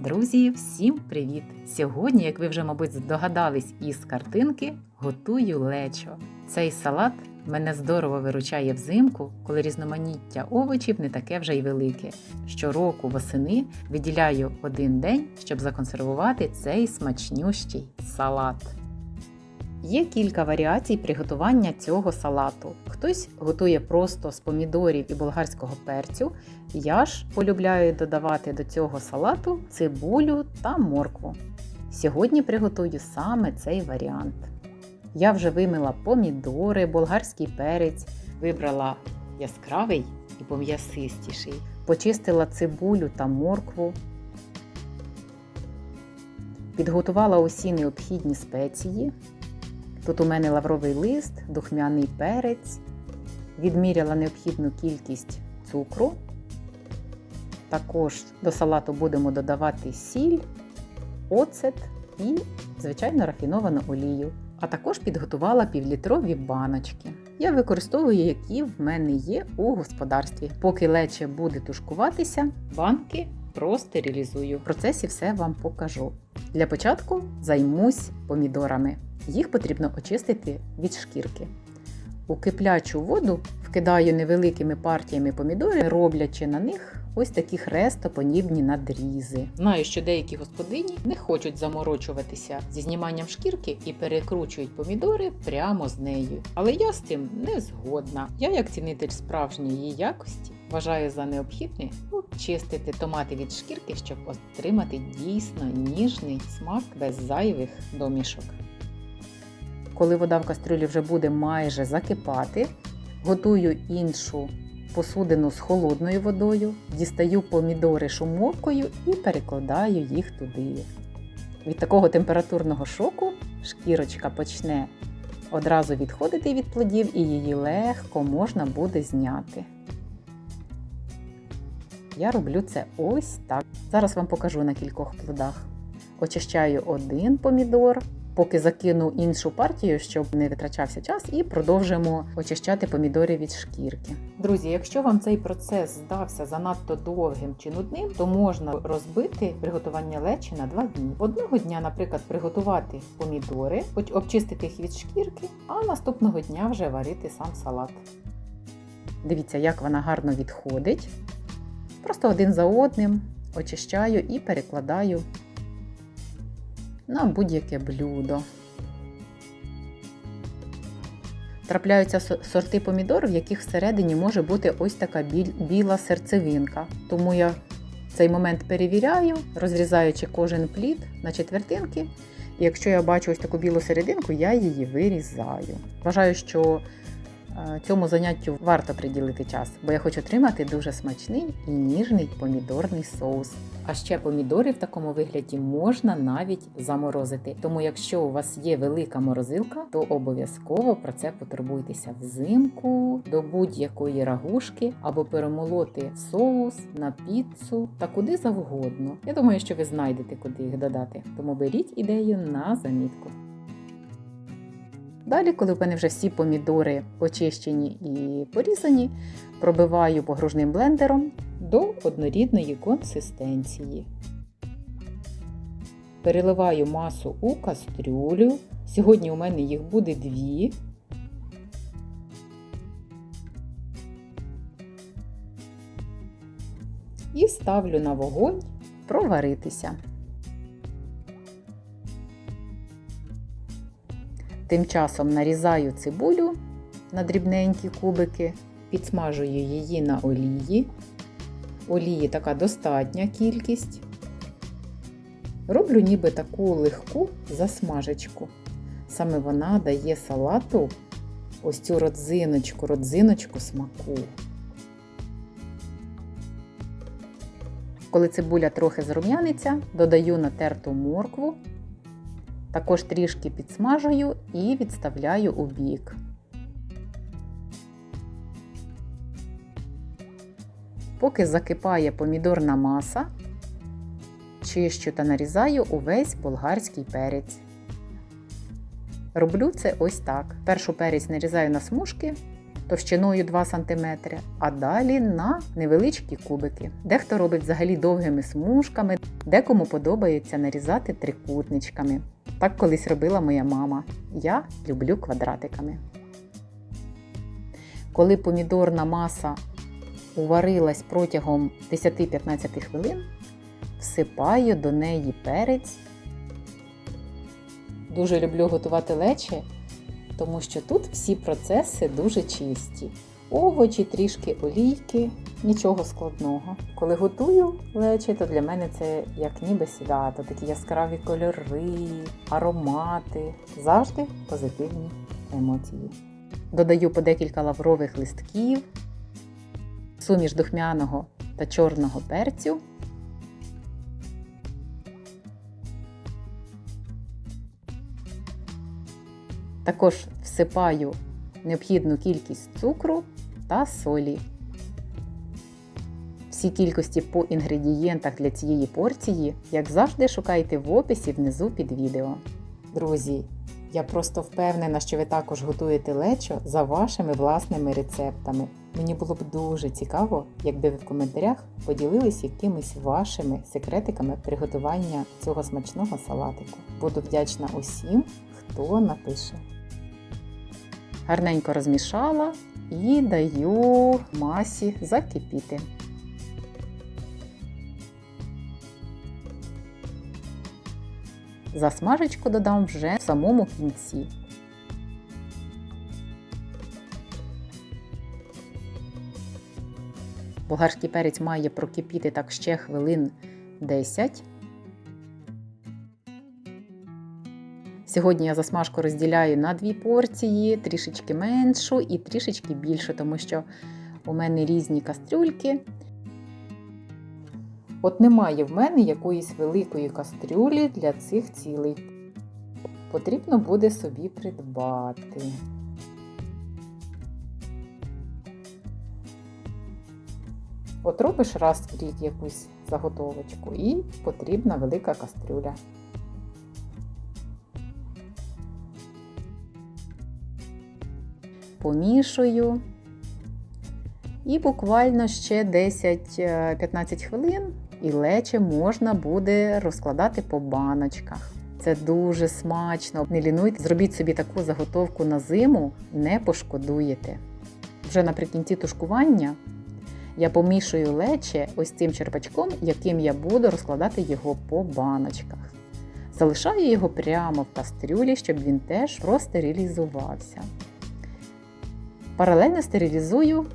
Друзі, всім привіт! Сьогодні, як ви вже, мабуть, здогадались із картинки, готую лечо. Цей салат мене здорово виручає взимку, коли різноманіття овочів не таке вже й велике. Щороку восени виділяю один день, щоб законсервувати цей смачнющий салат. Є кілька варіацій приготування цього салату. Хтось готує просто з помідорів і болгарського перцю. Я ж полюбляю додавати до цього салату цибулю та моркву. Сьогодні приготую саме цей варіант. Я вже вимила помідори, болгарський перець, вибрала яскравий і пом'ясистіший, почистила цибулю та моркву, підготувала усі необхідні спеції. Тут у мене лавровий лист, духмяний перець, відміряла необхідну кількість цукру. Також до салату будемо додавати сіль, оцет і, звичайно, рафіновану олію. А також підготувала півлітрові баночки. Я використовую, які в мене є у господарстві. Поки лече буде тушкуватися, банки простерилізую. В процесі все вам покажу. Для початку займусь помідорами. Їх потрібно очистити від шкірки. У киплячу воду вкидаю невеликими партіями помідори, роблячи на них ось такі хрестоподібні надрізи. Знаю, що деякі господині не хочуть заморочуватися зі зніманням шкірки і перекручують помідори прямо з нею. Але я з цим не згодна. Я, як цінитель справжньої її якості, вважаю за необхідне очистити томати від шкірки, щоб отримати дійсно ніжний смак без зайвих домішок. Коли вода в кастрюлі вже буде майже закипати, готую іншу посудину з холодною водою, дістаю помідори шумовкою і перекладаю їх туди. Від такого температурного шоку шкірочка почне одразу відходити від плодів і її легко можна буде зняти. Я роблю це ось так. Зараз вам покажу на кількох плодах. Очищаю один помідор, поки закину іншу партію, щоб не витрачався час, і продовжимо очищати помідори від шкірки. Друзі, якщо вам цей процес здався занадто довгим чи нудним, то можна розбити приготування лечі на два дні. Одного дня, наприклад, приготувати помідори, хоч обчистити їх від шкірки, а наступного дня вже варити сам салат. Дивіться, як вона гарно відходить. Просто один за одним очищаю і перекладаю на будь-яке блюдо. Трапляються сорти помідор, в яких всередині може бути ось така біла серцевинка. Тому я цей момент перевіряю, розрізаючи кожен плід на четвертинки. І якщо я бачу ось таку білу серединку, я її вирізаю. Вважаю, що цьому заняттю варто приділити час, бо я хочу отримати дуже смачний і ніжний помідорний соус. А ще помідори в такому вигляді можна навіть заморозити. Тому, якщо у вас є велика морозилка, то обов'язково про це потурбуйтеся взимку до будь-якої рагушки або перемолоти соус на піцу та куди завгодно. Я думаю, що ви знайдете, куди їх додати. Тому беріть ідею на замітку. Далі, коли в мене вже всі помідори очищені і порізані, пробиваю погружним блендером до однорідної консистенції. Переливаю масу у кастрюлю. Сьогодні у мене їх буде дві. І ставлю на вогонь проваритися. Тим часом нарізаю цибулю на дрібненькі кубики, підсмажую її на олії. Олії така достатня кількість. Роблю ніби таку легку засмажечку. Саме вона дає салату ось цю родзиночку, родзиночку смаку. Коли цибуля трохи зрум'яниться, додаю натерту моркву також трішки підсмажую і відставляю у бік. Поки закипає помідорна маса, чищу та нарізаю увесь болгарський перець. Роблю це ось так. Першу перець нарізаю на смужки, товщиною 2 см, а далі на невеличкі кубики. Дехто робить взагалі довгими смужками, декому подобається нарізати трикутничками. Так колись робила моя мама. Я люблю квадратиками. Коли помідорна маса уварилась протягом 10-15 хвилин, всипаю до неї перець. Дуже люблю готувати лечі, тому що тут всі процеси дуже чисті. Овочі, трішки олійки, нічого складного. Коли готую лечі, то для мене це як ніби свято, такі яскраві кольори, аромати, завжди позитивні емоції. Додаю по декілька лаврових листків, суміш духмяного та чорного перцю. Також всипаю необхідну кількість цукру та солі. Всі кількості по інгредієнтах для цієї порції, як завжди, шукайте в описі внизу під відео. Друзі, я просто впевнена, що ви також готуєте лечо за вашими власними рецептами. Мені було б дуже цікаво, якби ви в коментарях поділились якимись вашими секретиками приготування цього смачного салатику. Буду вдячна усім, хто напише. Гарненько розмішала і даю масі закипіти. Засмажечку додам вже в самому кінці. Болгарський перець має прокипіти так ще хвилин 10. Сьогодні я засмажку розділяю на дві порції, трішечки меншу і трішечки більшу, тому що у мене різні кастрюльки. От немає в мене якоїсь великої кастрюлі для цих цілей. Потрібно буде собі придбати. От робиш раз в рік якусь заготовочку і потрібна велика кастрюля. Помішую. І буквально ще 10-15 хвилин і лече можна буде розкладати по баночках. Це дуже смачно. Не лінуйте, зробіть собі таку заготовку на зиму, не пошкодуєте. Вже наприкінці тушкування я помішую лече ось цим черпачком, яким я буду розкладати його по баночках. Залишаю його прямо в кастрюлі, щоб він теж простерилізувався. Паралельно стерилізую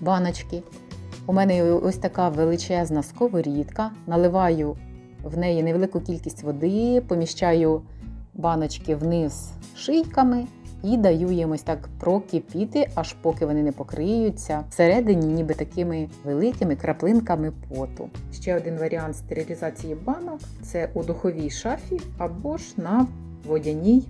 баночки. У мене ось така величезна сковорідка. Наливаю в неї невелику кількість води, поміщаю баночки вниз шийками і даю їм ось так прокипіти, аж поки вони не покриються всередині, ніби такими великими краплинками поту. Ще один варіант стерилізації банок це у духовій шафі або ж на водяній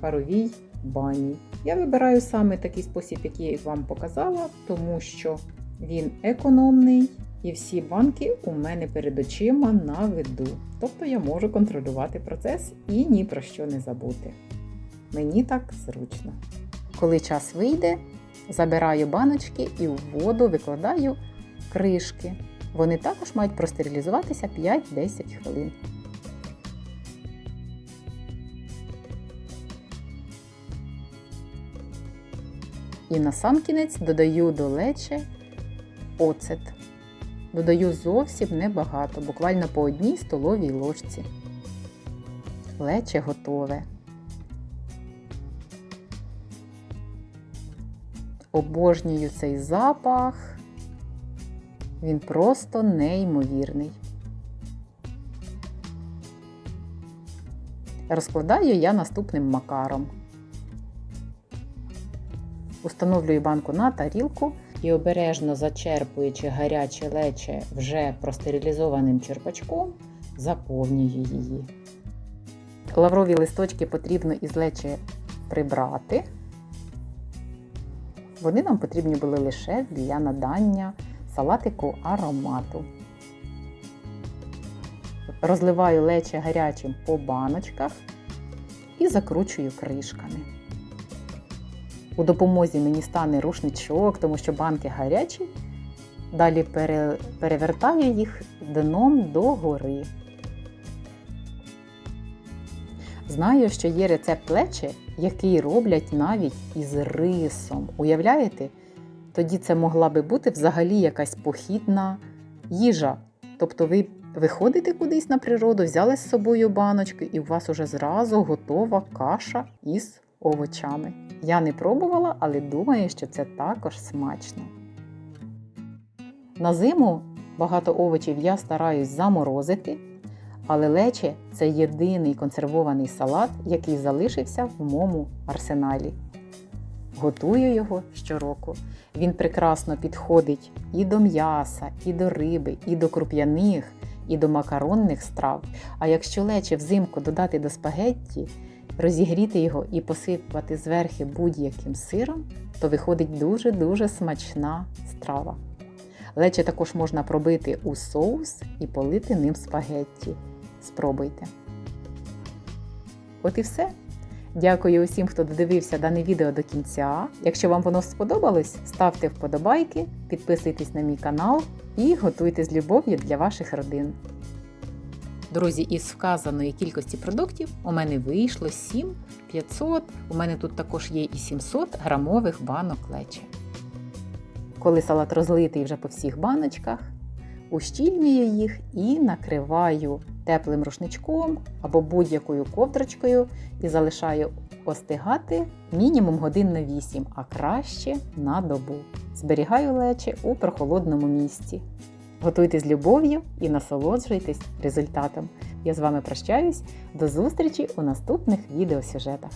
паровій бані. Я вибираю саме такий спосіб, який я вам показала, тому що він економний і всі банки у мене перед очима на виду. Тобто я можу контролювати процес і ні про що не забути. Мені так зручно. Коли час вийде, забираю баночки і у воду викладаю кришки. Вони також мають простерилізуватися 5-10 хвилин. І на сам кінець додаю до лече оцет. Додаю зовсім небагато, буквально по одній столовій ложці. Лече готове. Обожнюю цей запах. Він просто неймовірний. Розкладаю я наступним макаром. Установлюю банку на тарілку і обережно зачерпуючи гаряче лече вже простерилізованим черпачком, заповнюю її. Лаврові листочки потрібно із лече прибрати. Вони нам потрібні були лише для надання салатику аромату. Розливаю лече гарячим по баночках і закручую кришками. У допомозі мені стане рушничок, тому що банки гарячі. Далі пере- перевертаю їх дном догори. Знаю, що є рецепт лечі, який роблять навіть із рисом. Уявляєте? Тоді це могла би бути взагалі якась похідна їжа. Тобто ви виходите кудись на природу, взяли з собою баночки, і у вас уже зразу готова каша із овочами. Я не пробувала, але думаю, що це також смачно. На зиму багато овочів я стараюсь заморозити, але лече це єдиний консервований салат, який залишився в моєму арсеналі. Готую його щороку. Він прекрасно підходить і до м'яса, і до риби, і до круп'яних, і до макаронних страв. А якщо лече взимку додати до спагетті, розігріти його і посипати зверхи будь-яким сиром, то виходить дуже-дуже смачна страва. Лече також можна пробити у соус і полити ним спагетті. Спробуйте. От і все. Дякую усім, хто додивився дане відео до кінця. Якщо вам воно сподобалось, ставте вподобайки, підписуйтесь на мій канал і готуйте з любов'ю для ваших родин. Друзі, із вказаної кількості продуктів у мене вийшло 7 500, у мене тут також є і 700 грамових банок лечі. Коли салат розлитий вже по всіх баночках, ущільнюю їх і накриваю теплим рушничком або будь-якою ковдрочкою і залишаю остигати мінімум годин на 8, а краще на добу. Зберігаю лечі у прохолодному місці. Готуйте з любов'ю і насолоджуйтесь результатом. Я з вами прощаюсь. До зустрічі у наступних відеосюжетах.